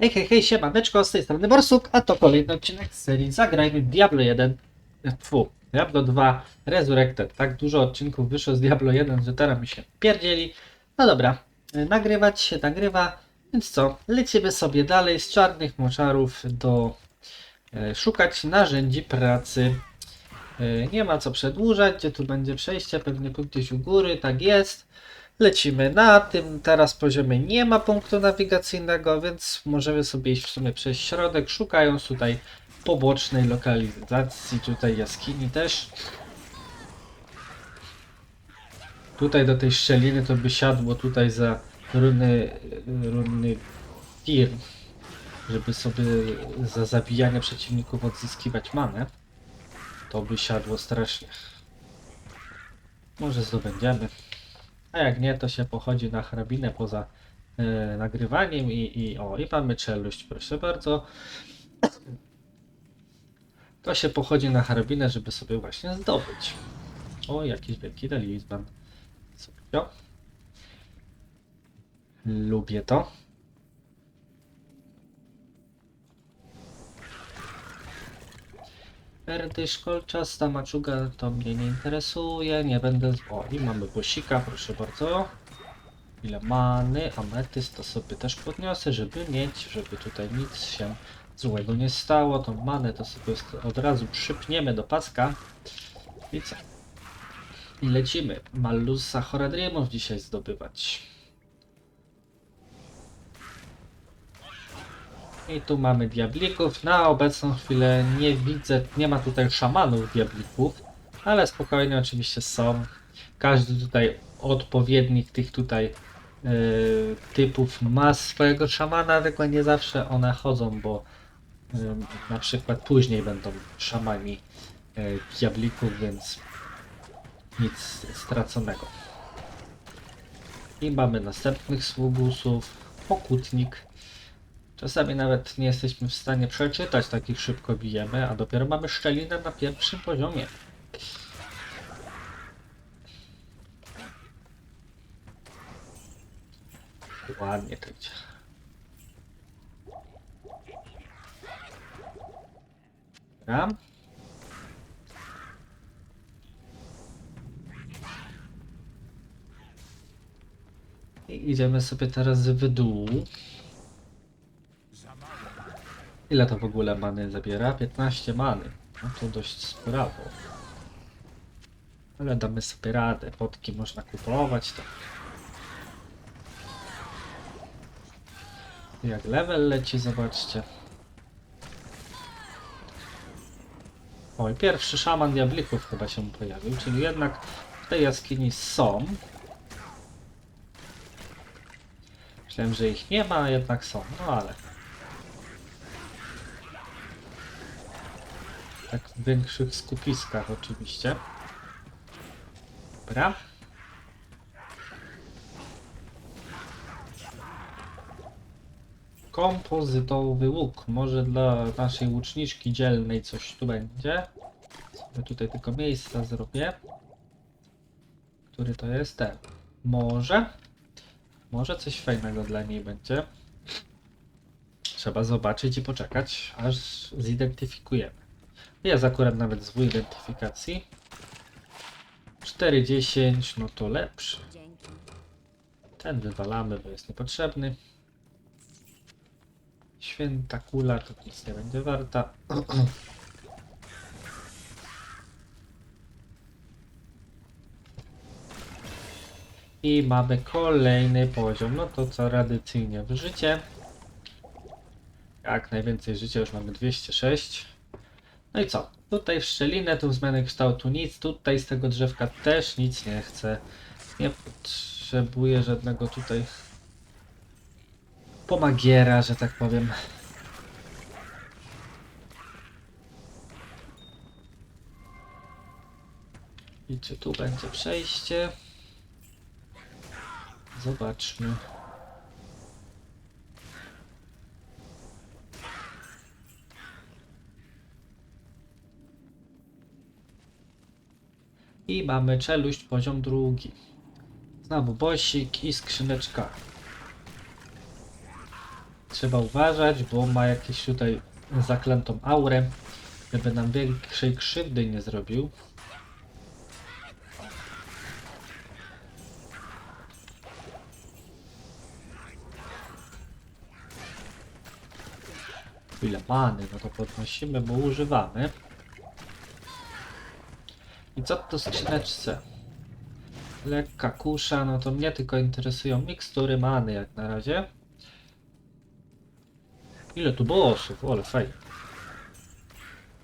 Hej, hej, hej, siemaneczko, z tej strony Borsuk, a to kolejny odcinek z serii Zagrajmy Diablo 1, fu, Diablo 2 Resurrected. Tak dużo odcinków wyszło z Diablo 1, że teraz mi się pierdzieli. No dobra, y, nagrywać się nagrywa, więc co, lecimy sobie dalej z czarnych moczarów do e, szukać narzędzi pracy. E, nie ma co przedłużać, gdzie tu będzie przejście, pewnie gdzieś u góry, tak jest. Lecimy na tym teraz poziomie nie ma punktu nawigacyjnego, więc możemy sobie iść w sumie przez środek, szukając tutaj pobocznej lokalizacji, tutaj jaskini też. Tutaj do tej szczeliny to by siadło tutaj za runy, runy tir, żeby sobie za zabijanie przeciwników odzyskiwać manę. To by siadło strasznie. Może zdobędziemy. A jak nie, to się pochodzi na hrabinę poza e, nagrywaniem i, i o, i mamy czeluść, proszę bardzo. To się pochodzi na hrabinę, żeby sobie właśnie zdobyć. O, jakiś wielki talizman. Super. Lubię to. Perdysz, kolczasta maczuga to mnie nie interesuje, nie będę... O, i mamy bosika, proszę bardzo. Ile many, ametyst to sobie też podniosę, żeby mieć, żeby tutaj nic się złego nie stało. Tą manę to sobie od razu przypniemy do paska. I co? I lecimy. Malusa Horadriemów dzisiaj zdobywać. I tu mamy diablików. Na obecną chwilę nie widzę, nie ma tutaj szamanów diablików, ale spokojnie oczywiście są. Każdy tutaj odpowiednik tych tutaj yy, typów ma swojego szamana, tylko nie zawsze one chodzą, bo yy, na przykład później będą szamani yy, diablików, więc nic straconego. I mamy następnych sługusów, pokutnik. Czasami nawet nie jesteśmy w stanie przeczytać, takich szybko bijemy, a dopiero mamy szczelinę na pierwszym poziomie. Ładnie to idzie. Dobra. I idziemy sobie teraz w dół. Ile to w ogóle many zabiera? 15 many. No to dość sprawo. Ale damy sobie radę. Potki można kupować. To. Jak level leci, zobaczcie. Oj, pierwszy szaman diablików chyba się pojawił, czyli jednak w tej jaskini są. Myślałem, że ich nie ma, a jednak są. No ale Tak w większych skupiskach oczywiście. Dobra. Kompozytowy łuk. Może dla naszej łuczniczki dzielnej coś tu będzie. Sobie tutaj tylko miejsca zrobię. Który to jest ten? Może? Może coś fajnego dla niej będzie. Trzeba zobaczyć i poczekać, aż zidentyfikujemy. Jest akurat nawet zwój identyfikacji. 4,10, no to lepszy. Ten wywalamy, bo jest niepotrzebny. Święta kula to nic nie będzie warta. I mamy kolejny poziom. No to co tradycyjnie w życie. Jak najwięcej życia już mamy 206. No i co? Tutaj w szczelinę, tu zmiany kształtu nic, tutaj z tego drzewka też nic nie chcę. Nie potrzebuję żadnego tutaj pomagiera, że tak powiem. I czy tu będzie przejście? Zobaczmy. I mamy czeluść poziom drugi. Znowu bosik i skrzyneczka. Trzeba uważać, bo ma jakieś tutaj zaklętą aurę, żeby nam większej krzywdy nie zrobił. Ile many, no to podnosimy, bo używamy. I co to skrzyneczce? Lekka kusza, no to mnie tylko interesują mikstury many jak na razie. Ile tu bossów? Ole fajnie.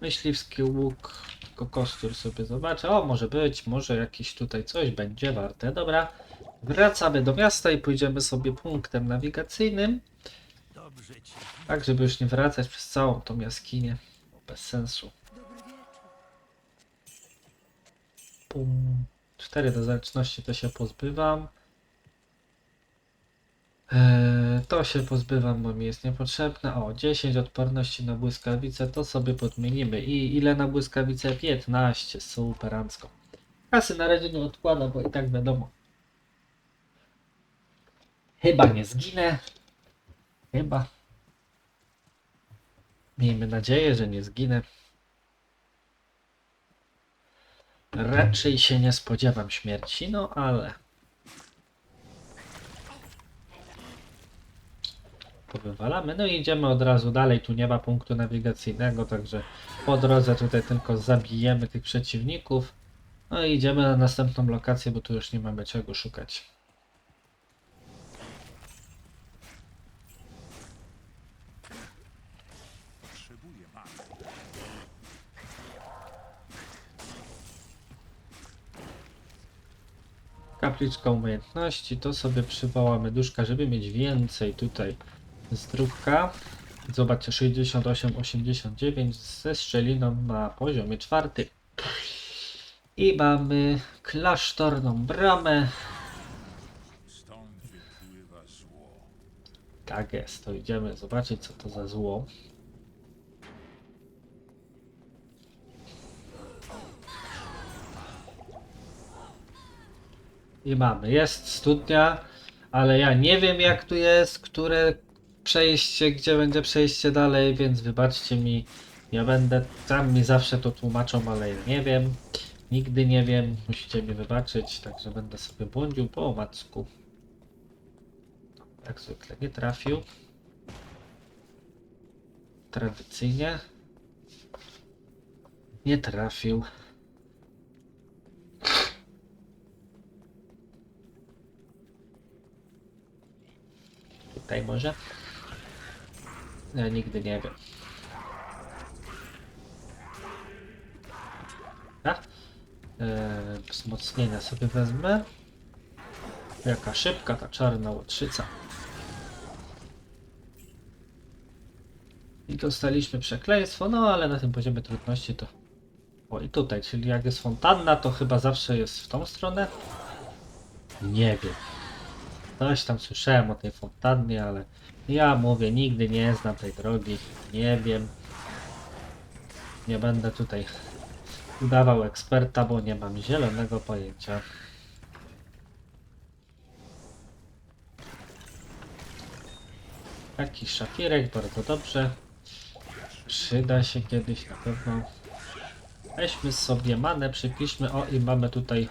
Myśliwski łuk, tylko kostur sobie zobaczę. O, może być, może jakieś tutaj coś będzie warte. Dobra, wracamy do miasta i pójdziemy sobie punktem nawigacyjnym. Tak, żeby już nie wracać przez całą tą jaskinię. Bez sensu. Pum. 4 do zręczności to się pozbywam. Eee, to się pozbywam, bo mi jest niepotrzebne. O, 10 odporności na błyskawice, to sobie podmienimy. I ile na błyskawice? 15, superancko. Kasy na razie nie odkładam, bo i tak wiadomo. Chyba nie zginę. Chyba. Miejmy nadzieję, że nie zginę. Raczej się nie spodziewam śmierci, no ale. Powywalamy, no i idziemy od razu dalej. Tu nie ma punktu nawigacyjnego, także po drodze tutaj tylko zabijemy tych przeciwników. No i idziemy na następną lokację, bo tu już nie mamy czego szukać. Kapliczka umiejętności, to sobie przywołamy duszka, żeby mieć więcej tutaj zdrówka. Zobaczcie, 68, 89 ze szczeliną na poziomie czwartym. I mamy klasztorną bramę. Tak jest, to idziemy zobaczyć co to za zło. I mamy, jest studnia, ale ja nie wiem jak tu jest, które przejście, gdzie będzie przejście dalej, więc wybaczcie mi, ja będę, tam mi zawsze to tłumaczą, ale ja nie wiem, nigdy nie wiem, musicie mi wybaczyć, także będę sobie błądził po omacku. Jak zwykle nie trafił. Tradycyjnie. Nie trafił. Tutaj może? Ja nigdy nie wiem. Tak? Eee, wzmocnienia sobie wezmę. Jaka szybka ta czarna łotrzyca. I dostaliśmy przekleństwo, no ale na tym poziomie trudności to... O i tutaj, czyli jak jest fontanna, to chyba zawsze jest w tą stronę? Nie wiem. Coś tam słyszałem o tej fontannie, ale ja mówię, nigdy nie znam tej drogi. Nie wiem. Nie będę tutaj udawał eksperta, bo nie mam zielonego pojęcia. Jakiś szafirek, bardzo dobrze. Przyda się kiedyś na pewno. Weźmy sobie manę, przypiszmy. O i mamy tutaj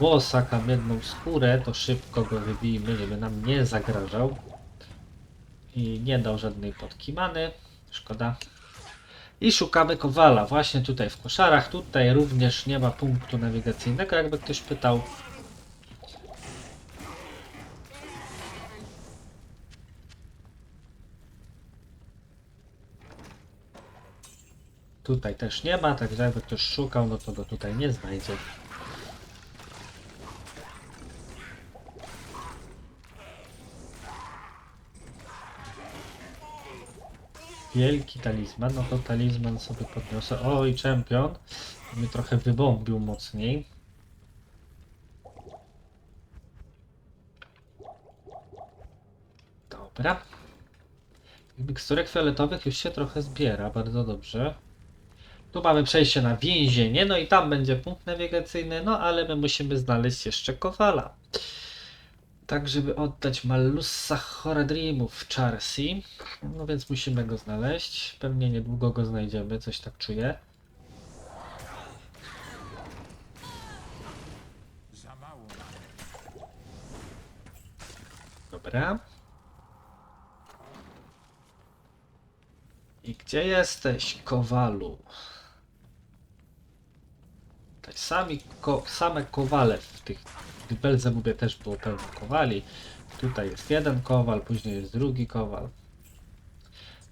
bossa, kamienną skórę. To szybko go wybijmy, żeby nam nie zagrażał. I nie dał żadnej podki many. Szkoda. I szukamy kowala. Właśnie tutaj w koszarach. Tutaj również nie ma punktu nawigacyjnego, jakby ktoś pytał. Tutaj też nie ma, także jakby ktoś szukał, no to go tutaj nie znajdzie. Wielki talizman, no to talizman sobie podniosę. O i czempion. Mnie trochę wybombił mocniej. Dobra. Miksturek fioletowych już się trochę zbiera, bardzo dobrze. Tu mamy przejście na więzienie, no i tam będzie punkt nawigacyjny, no ale my musimy znaleźć jeszcze kowala. Tak żeby oddać Malusa Horadrimów Charsi. No więc musimy go znaleźć. Pewnie niedługo go znajdziemy, coś tak czuję. Dobra. I gdzie jesteś, Kowalu? Te sami ko same kowale w tych w Belzebubie też było pełno kowali. Tutaj jest jeden kowal, później jest drugi kowal.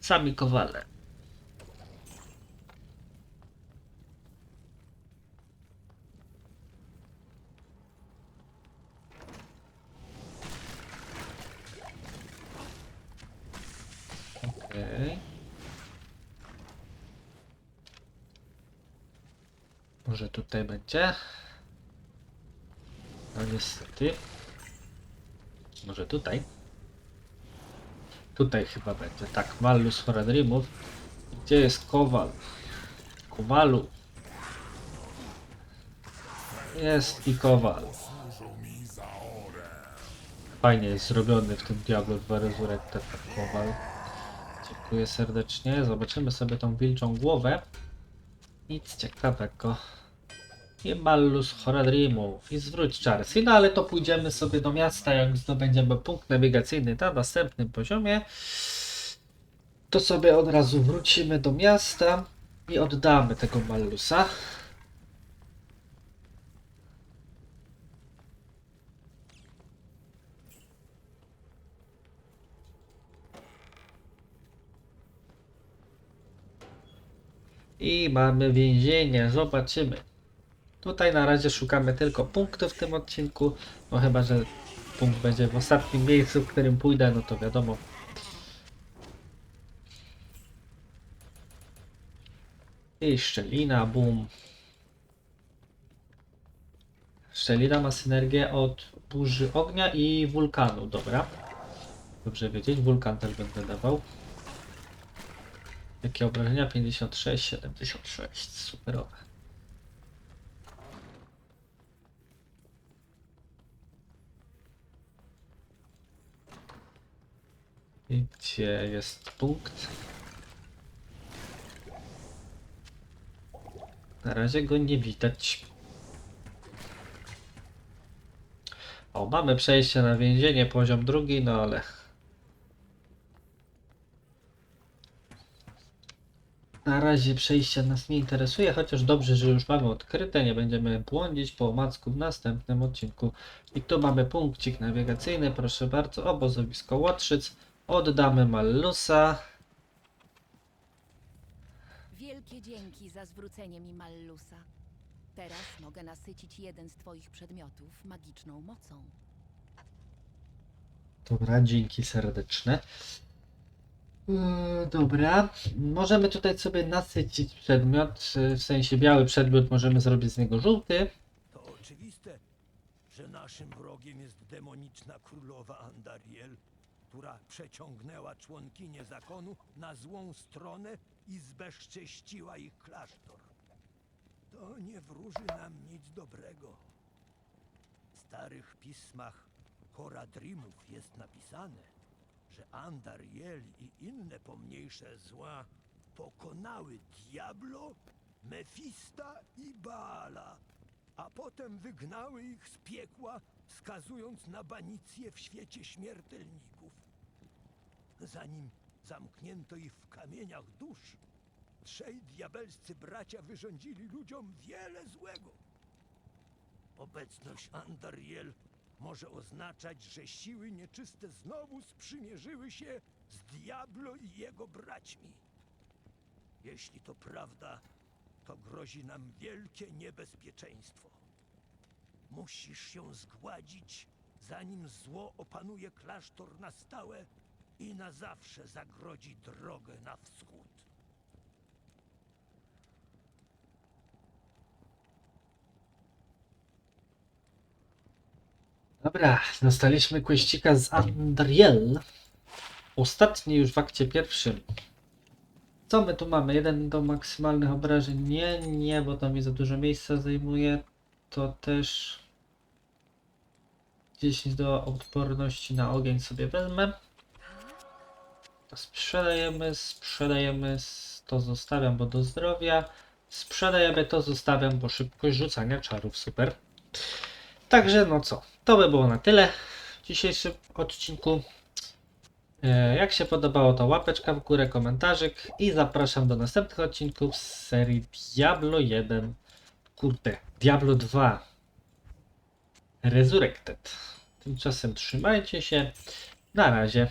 Sami kowale. Może tutaj będzie? Niestety. Może tutaj? Tutaj chyba będzie. Tak, Malus Horadrimów. Gdzie jest Kowal? Kowalu. Jest i Kowal. Fajnie jest zrobiony w tym Diablo 2 Resurrected ten Kowal. Dziękuję serdecznie. Zobaczymy sobie tą wilczą głowę. Nic ciekawego. I Mallus Horadrimów. I zwróć Charsi. No ale to pójdziemy sobie do miasta, jak zdobędziemy punkt nawigacyjny na następnym poziomie. To sobie od razu wrócimy do miasta i oddamy tego Mallusa. I mamy więzienie, zobaczymy. Tutaj na razie szukamy tylko punktu w tym odcinku. No chyba, że punkt będzie w ostatnim miejscu, w którym pójdę, no to wiadomo. I szczelina, boom. Szczelina ma synergię od burzy ognia i wulkanu, dobra. Dobrze wiedzieć, wulkan też będę dawał. Jakie obrażenia? 56, 76, superowe. Gdzie jest punkt? Na razie go nie widać. O, mamy przejście na więzienie, poziom drugi, no ale... Na razie przejście nas nie interesuje, chociaż dobrze, że już mamy odkryte, nie będziemy błądzić po omacku w następnym odcinku. I tu mamy punkcik nawigacyjny, proszę bardzo, obozowisko Łotrzyc. Oddamy Mallusa. Wielkie dzięki za zwrócenie mi Mallusa. Teraz mogę nasycić jeden z twoich przedmiotów magiczną mocą. Dobra, dzięki serdeczne. Yy, dobra, możemy tutaj sobie nasycić przedmiot, yy, w sensie biały przedmiot, możemy zrobić z niego żółty. To oczywiste, że naszym wrogiem jest demoniczna królowa Andariel, która przeciągnęła członkinię zakonu na złą stronę i zbezcześciła ich klasztor. To nie wróży nam nic dobrego. W starych pismach Horadrimów jest napisane, że Andariel i inne pomniejsze zła pokonały Diablo, Mefista i Baala, a potem wygnały ich z piekła, skazując na banicję w świecie śmiertelników. Zanim zamknięto ich w kamieniach dusz, trzej diabelscy bracia wyrządzili ludziom wiele złego. Obecność Andariel może oznaczać, że siły nieczyste znowu sprzymierzyły się z Diablo i jego braćmi. Jeśli to prawda, to grozi nam wielkie niebezpieczeństwo. Musisz się zgładzić, zanim zło opanuje klasztor na stałe i na zawsze zagrodzi drogę na wschód. Dobra, dostaliśmy kłeścika z Andriel. Ostatni już w akcie pierwszym. Co my tu mamy? Jeden do maksymalnych obrażeń? Nie, nie, bo to mi za dużo miejsca zajmuje. To też... 10 do odporności na ogień sobie wezmę. Sprzedajemy, sprzedajemy, to zostawiam, bo do zdrowia. Sprzedajemy, to zostawiam, bo szybkość rzucania czarów, super. Także no co, to by było na tyle w dzisiejszym odcinku. E, Jak się podobało, to łapeczka w górę, komentarzyk i zapraszam do następnych odcinków z serii Diablo 1. Kurde, Diablo 2 Resurrected. Tymczasem trzymajcie się. Na razie.